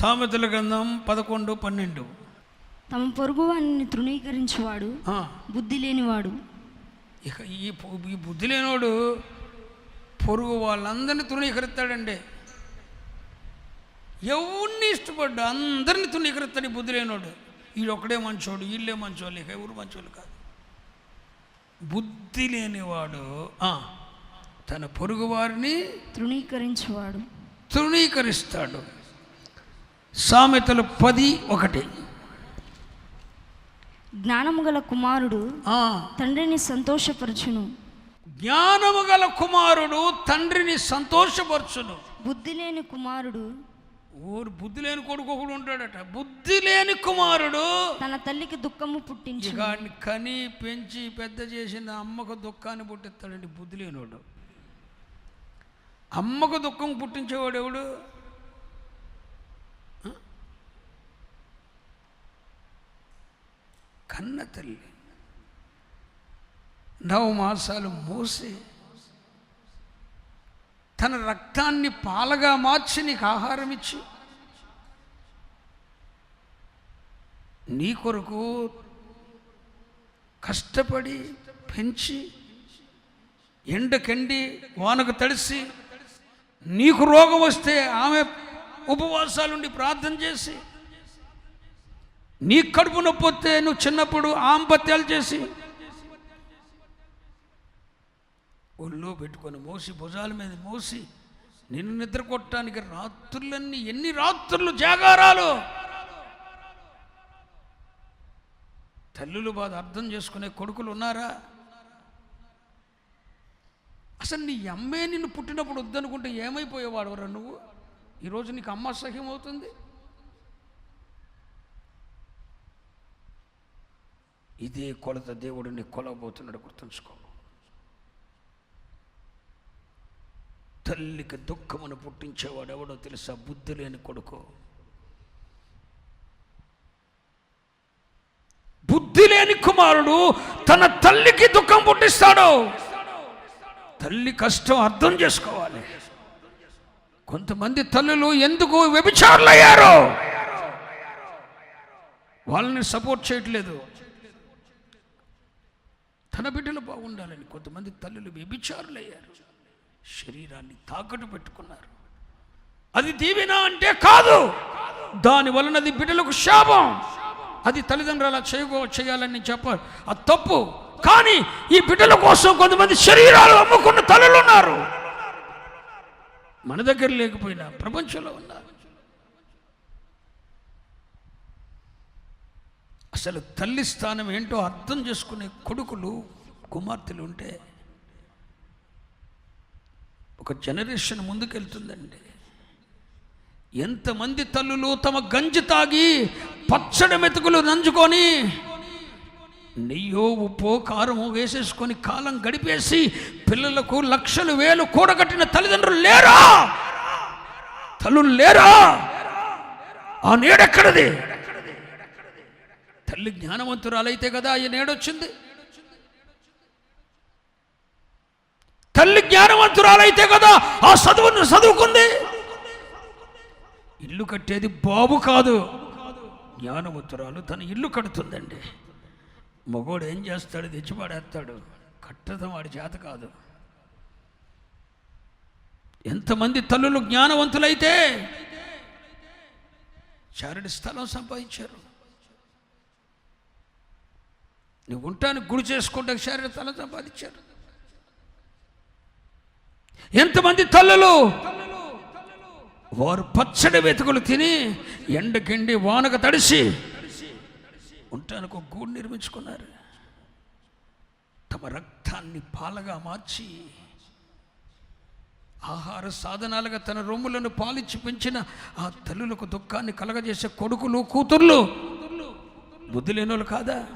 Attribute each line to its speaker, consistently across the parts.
Speaker 1: సామెతల గ్రంథం పదకొండు పన్నెండు.
Speaker 2: తమ పొరుగు వారిని తృణీకరించేవాడు బుద్ధి లేనివాడు.
Speaker 1: ఇక ఈ ఈ బుద్ధి లేనోడు పొరుగు వాళ్ళందరినీ తృణీకరిస్తాడండి. ఎవరిని ఇష్టపడ్డా అందరిని తృణీకరిస్తాడు ఈ బుద్ధి లేనోడు. వీడు ఒక్కడే మంచోడు వీళ్ళే మంచోళ్ళు ఇక ఎవరు మంచోళ్ళు కాదు. బుద్ధి లేనివాడు తన పొరుగు వారిని
Speaker 2: తృణీకరించేవాడు.
Speaker 1: తృణీకరిస్తాడు. సామెతలు పది ఒకటి.
Speaker 2: జ్ఞానము గల కుమారుడు తండ్రిని సంతోషపరచును.
Speaker 1: జ్ఞానము గల కుమారుడు తండ్రిని సంతోషపరచును.
Speaker 2: బుద్ధి లేని కుమారుడు
Speaker 1: ఊరు బుద్ధి లేని కొడుకు ఒకడు ఉంటాడట. బుద్ధి లేని కుమారుడు
Speaker 2: తన తల్లికి దుఃఖము పుట్టించు
Speaker 1: కని పెంచి పెద్ద చేసిన అమ్మకు దుఃఖాన్ని పుట్టిస్తాడండి బుద్ధి లేనివాడు అమ్మకు దుఃఖం పుట్టించేవాడు ఎవడు? కన్న తల్లి నవమాసాలు మోసి తన రక్తాన్ని పాలగా మార్చి నీకు ఆహారం ఇచ్చి నీ కొరకు కష్టపడి పెంచి ఎండకెండి వానకు తడిసి నీకు రోగం వస్తే ఆమె ఉపవాసాలుండి ప్రార్థన చేసి నీ కడుపు నొప్పి వస్తే నువ్వు చిన్నప్పుడు ఆంపత్యాలు చేసి ఒళ్ళో పెట్టుకొని మోసి భుజాల మీద మోసి నిన్ను నిద్ర కొట్టడానికి రాత్రులన్నీ ఎన్ని రాత్రులు జాగారాలు? తల్లులు బాధ అర్థం చేసుకునే కొడుకులు ఉన్నారా? అసలు నీ అమ్మే నిన్ను పుట్టినప్పుడు వద్దనుకుంటే ఏమైపోయేవాడురా నువ్వు? ఈరోజు నీకు అమ్మ అసహ్యం అవుతుంది? ఇదే కొలత దేవుడు నీ కొలవబోతున్నాడు గుర్తుంచుకో. తల్లికి దుఃఖమును పుట్టించేవాడు ఎవడో తెలుసా? బుద్ధి లేని కొడుకు. బుద్ధి లేని కుమారుడు తన తల్లికి దుఃఖం పుట్టిస్తాడు. తల్లి కష్టం అర్థం చేసుకోవాలి. కొంతమంది తల్లులు ఎందుకు వ్యభిచారులయ్యారో? వాళ్ళని సపోర్ట్ చేయట్లేదు. తన బిడ్డలు బాగుండాలని కొంతమంది తల్లులు వ్యభిచారులయ్యారు. శరీరాన్ని తాకట్టు పెట్టుకున్నారు. అది దీవెన అంటే కాదు. దాని వలన అది బిడ్డలకు శాపం. అది తల్లిదండ్రులు అలా చేయకో చేయాలని చెప్పారు అది తప్పు. కానీ ఈ బిడ్డల కోసం కొంతమంది శరీరాలు అమ్ముకున్న తల్లులు ఉన్నారు. మన దగ్గర లేకపోయినా ప్రపంచంలో ఉన్నారు. అసలు తల్లి స్థానం ఏంటో అర్థం చేసుకునే కొడుకులు కుమార్తెలు ఉంటే ఒక జనరేషన్ ముందుకెళ్తుందండి. ఎంతమంది తల్లులు తమ గంజి తాగి పచ్చడి మెతుకులు నంజుకొని నెయ్యో ఉప్పో కారమో వేసేసుకొని కాలం గడిపేసి పిల్లలకు లక్షలు వేలు కూడగట్టిన తల్లిదండ్రులు లేరా? తల్లులు లేరా? ఆ నేడెక్కడది? తల్లి జ్ఞానవంతురాలైతే కదా ఆయన నేడొచ్చింది. తల్లి జ్ఞానవంతురాలైతే కదా ఆ చదువును చదువుకుంది. ఇల్లు కట్టేది బాబు కాదు. జ్ఞానవంతురాలు తన ఇల్లు కడుతుందండి. మగోడు ఏం చేస్తాడు? తెచ్చిపాడేస్తాడు. కట్టడం వాడి చేత కాదు. ఎంతమంది తల్లులు జ్ఞానవంతులైతే చారడి స్థలం సంపాదించారు. నువ్వు ఉంటానికి గుడి చేసుకుంటే శారీరక తల సంపాదించారు. ఎంతమంది తల్లులు? వారు పచ్చడి వెతుకులు తిని ఎండకిండి వానక తడిసి ఉంటానికి ఒక గూడు నిర్మించుకున్నారు. తమ రక్తాన్ని పాలగా మార్చి ఆహార సాధనాలుగా తన రొమ్ములను పాలిచ్చి పెంచిన ఆ తల్లులకు దుఃఖాన్ని కలగజేసే కొడుకులు కూతుర్లు బుద్ధి లేనోళ్ళు కాదా?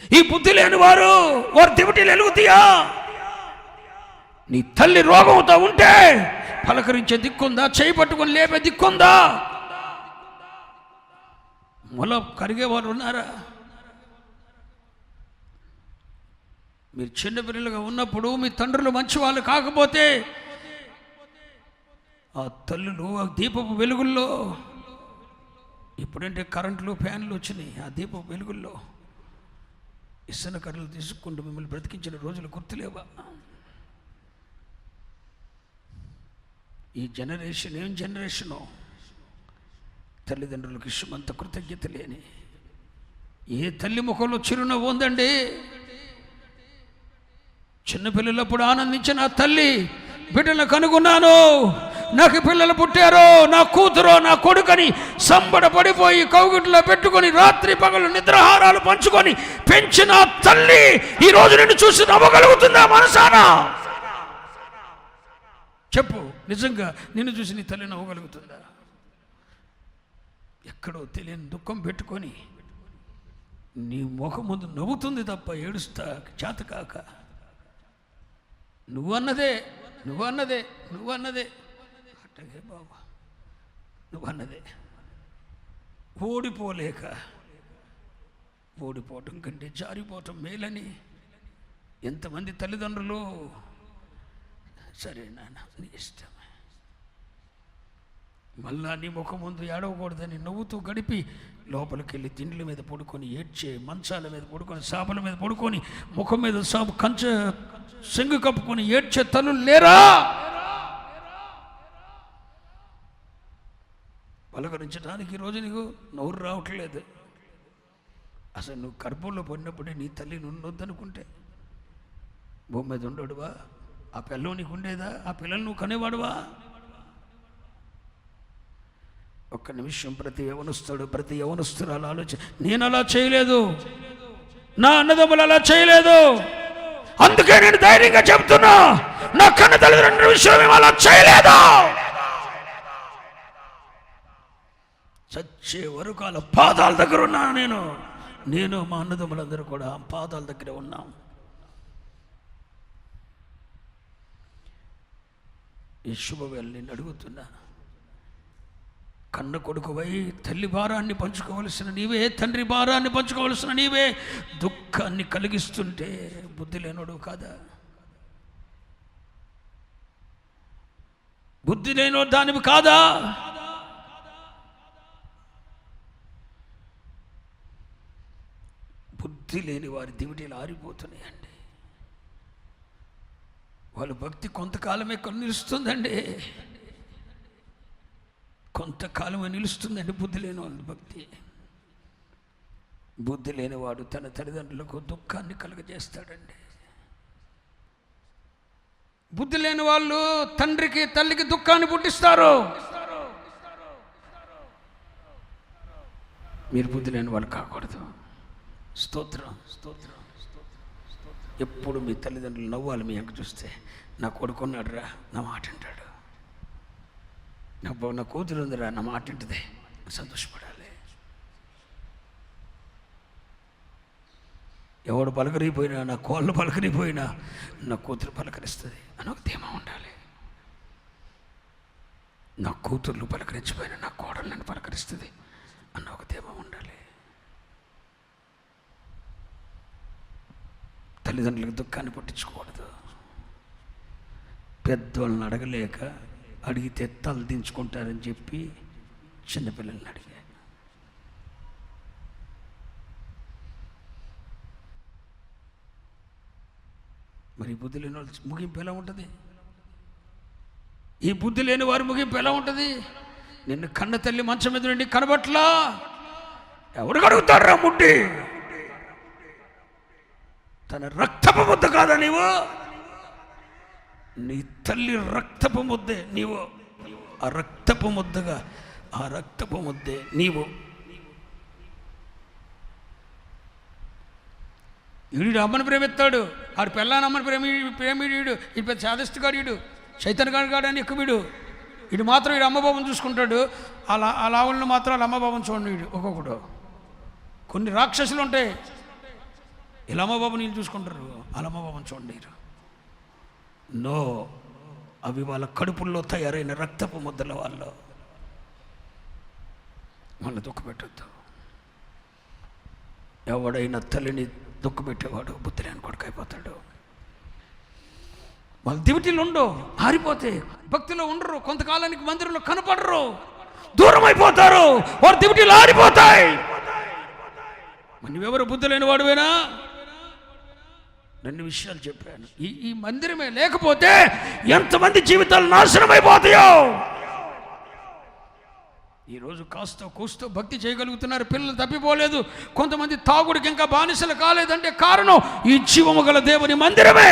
Speaker 1: ఈ బుద్ధి లేని వారు వారు దివిటీలు ఎలుగుతాయా నీ తల్లి రోగంతో ఉంటే పలకరించే దిక్కుందా చేయి పట్టుకొని లేపే దిక్కుందా? మొల కరిగే వాళ్ళు ఉన్నారా? మీరు చిన్నపిల్లలుగా ఉన్నప్పుడు మీ తండ్రులు మంచి వాళ్ళు కాకపోతే ఆ తల్లులు ఆ దీపపు వెలుగుల్లో ఇప్పుడంటే కరెంట్లు ఫ్యాన్లు వచ్చినాయి ఆ దీపపు వెలుగుల్లో. ఇసన కర్రలు తీసుకుంటూ మిమ్మల్ని బ్రతికించిన రోజులు గుర్తులేవా? ఈ జనరేషన్ ఏం జనరేషను తల్లిదండ్రులకు ఇష్టమంత కృతజ్ఞత లేని. ఏ తల్లి ముఖంలో చిరునవ్వు ఉందండి? చిన్నపిల్లలప్పుడు ఆనందించిన తల్లి బిడ్డలను కనుగొన్నాను. నాకు పిల్లలు పుట్టారో నా కూతురో నా కొడుకని సంబడ పడిపోయి కౌగిట్లో పెట్టుకొని రాత్రి పగలు నిద్రహారాలు పంచుకొని పెంచిన తల్లి ఈ రోజు నిన్ను చూసి నవ్వగలుగుతుందా మనసానా చెప్పు నిజంగా నిన్ను చూసి నీ తల్లి నవ్వగలుగుతుందా? ఎక్కడో తెలియని దుఃఖం పెట్టుకొని నీ ముఖం ముందు నవ్వుతుంది తప్ప ఏడుస్తా చేతకాక నువ్వు అన్నదే నువ్వు నువ్వు అన్నదే అట్టగే నువ్వు అన్నదే ఓడిపోలేక ఓడిపోవటం కంటే జారిపోవటం మేలని ఎంతమంది తల్లిదండ్రులు? సరే నాన్న నీ ఇష్టం. మళ్ళా నీ ముఖం ముందు ఏడవకూడదని నవ్వుతూ గడిపి లోపలికి వెళ్ళి తిండ్ల మీద పడుకొని ఏడ్చే మంచాల మీద పడుకొని సాపల మీద పడుకొని ముఖం మీద సాపు కంచె సెంగు కప్పుకొని ఏడ్చే తల్లు లేరా? పలకరించడానికి ఈరోజు నీకు నోరు రావట్లేదు. అసలు నువ్వు గర్భంలో పడినప్పుడే నీ తల్లి నున్నొద్దనుకుంటే భూమి మీద ఉండడువా ఆ పిల్లలు నీకు ఉండేదా? ఆ పిల్లలు నువ్వు కనేవాడువా? ఒక్క నిమిషం ప్రతి యవనస్తుడు ప్రతి యవనస్తురాలు ఆలోచన నేను అలా చేయలేదు. నా అన్నదమ్ములు అలా చేయలేదు. అందుకే నేను ధైర్యంగా చెప్తున్నా నా కన్న తల్లిదండ్రుల విషయం అలా చేయలేదు. చే వరకు పాదాల దగ్గర ఉన్నాను నేను. నేను మా అన్నదమ్ములందరూ కూడా పాదాల దగ్గర ఉన్నాం. ఈ శుభవేళ నేను అడుగుతున్నా. కన్న కొడుకువై తల్లి భారాన్ని పంచుకోవలసిన నీవే తండ్రి భారాన్ని పంచుకోవలసిన నీవే. దుఃఖాన్ని కలిగిస్తుంటే బుద్ధి లేనోడు కాదా? బుద్ధి లేనో దానివి కాదా? బుద్ధి లేని వారి దివిటీలు ఆరిపోతున్నాయండి. వాళ్ళ భక్తి కొంతకాలమే కొన్ని నిలుస్తుందండి కొంతకాలమే నిలుస్తుందండి బుద్ధి లేని వాళ్ళ భక్తి. బుద్ధి లేనివాడు తన తల్లిదండ్రులకు దుఃఖాన్ని కలుగజేస్తాడండి. బుద్ధి లేని వాళ్ళు తండ్రికి తల్లికి దుఃఖాన్ని పుట్టిస్తారు. మీరు బుద్ధి లేని వాళ్ళు కాకూడదు. స్తోత్రం స్తోత్రం స్తోత్రం. ఎప్పుడు మీ తల్లిదండ్రులు నవ్వాలి మీ వెనక చూస్తే నా కొడుకున్నాడు రా నా మాట అంటాడు నా నా కూతురు ఉందిరా నా మాట ఇంటిదే సంతోషపడాలి. ఎవడు పలకరిపోయినా నా కోళ్ళు పలకరిపోయినా నా కూతురు పలకరిస్తుంది. అని ఒక ధీమా ఉండాలి. నా కూతుర్లు పలకరించిపోయినా నా కోడలు నన్ను పలకరిస్తుంది. అన్న ఒక ధీమా ఉండాలి. తల్లిదండ్రులకు దుఃఖాన్ని పట్టించుకోకూడదు. పెద్దవాళ్ళని అడగలేక అడిగితే తలు దించుకుంటారని చెప్పి చిన్నపిల్లల్ని అడిగా. మరి బుద్ధి లేని వాళ్ళ ముగింపు ఎలా ఉంటుంది? ఈ బుద్ధి లేని వారి ముగింపు ఎలా ఉంటుంది? నిన్ను కన్న తల్లి మంచం మీద నుండి కనబట్లా? ఎవరు కడుగుతారా ముడ్డి తన రక్తపు ముద్ద కాదా నీవు? నీ తల్లి రక్తపు ముద్దే నీవు. ఆ రక్తపు ముద్దగా ఆ రక్తపు ముద్దే నీవు. ఈడు అమ్మని ప్రేమిస్తాడు. ఆడు పెళ్ళాన్ని అమ్మని ప్రేమి ప్రేమిడు ఈ పెద్ద సాధిస్తుగాడు ఈడు. చైతన్యగాడు గాడు కాడని ఎక్కువీడు ఇడు మాత్రం ఈడు అమ్మబాబుని చూసుకుంటాడు. అలా ఆ లావులను మాత్రం వాళ్ళ అమ్మబాబుని చూడండి వీడు ఒక్కొక్కడు. కొన్ని రాక్షసులు ఉంటాయి. ఇలా నీళ్ళు నేను చూసుకుంటారు. అలమబాబుని చూడండి నో అవి వాళ్ళ కడుపుల్లో తయారైన రక్తపు ముద్దల వాళ్ళు వాళ్ళని దుఃఖపెట్టద్దు. ఎవడైనా తల్లిని దుఃఖపెట్టేవాడు బుద్ధిలేని కొడుకు అయిపోతాడు. వాళ్ళ దివిటీలు ఉండవు ఆరిపోతే భక్తిలో ఉండరు కొంతకాలానికి మందిరంలో కనపడరు దూరం అయిపోతారు వారి దివిటీలు ఆరిపోతాయి. మరి నువ్వెవరు బుద్ధి లేని వాడువేనా? రెండు విషయాలు చెప్పాను. ఈ ఈ మందిరమే లేకపోతే ఎంతమంది జీవితాలు నాశనం అయిపోతాయో ఈరోజు కాస్త కూస్తో భక్తి చేయగలుగుతున్నారు పిల్లలు తప్పిపోలేదు కొంతమంది తాగుడికి ఇంకా బానిసలు కాలేదంటే కారణం ఈ జీవము గల దేవుని మందిరమే!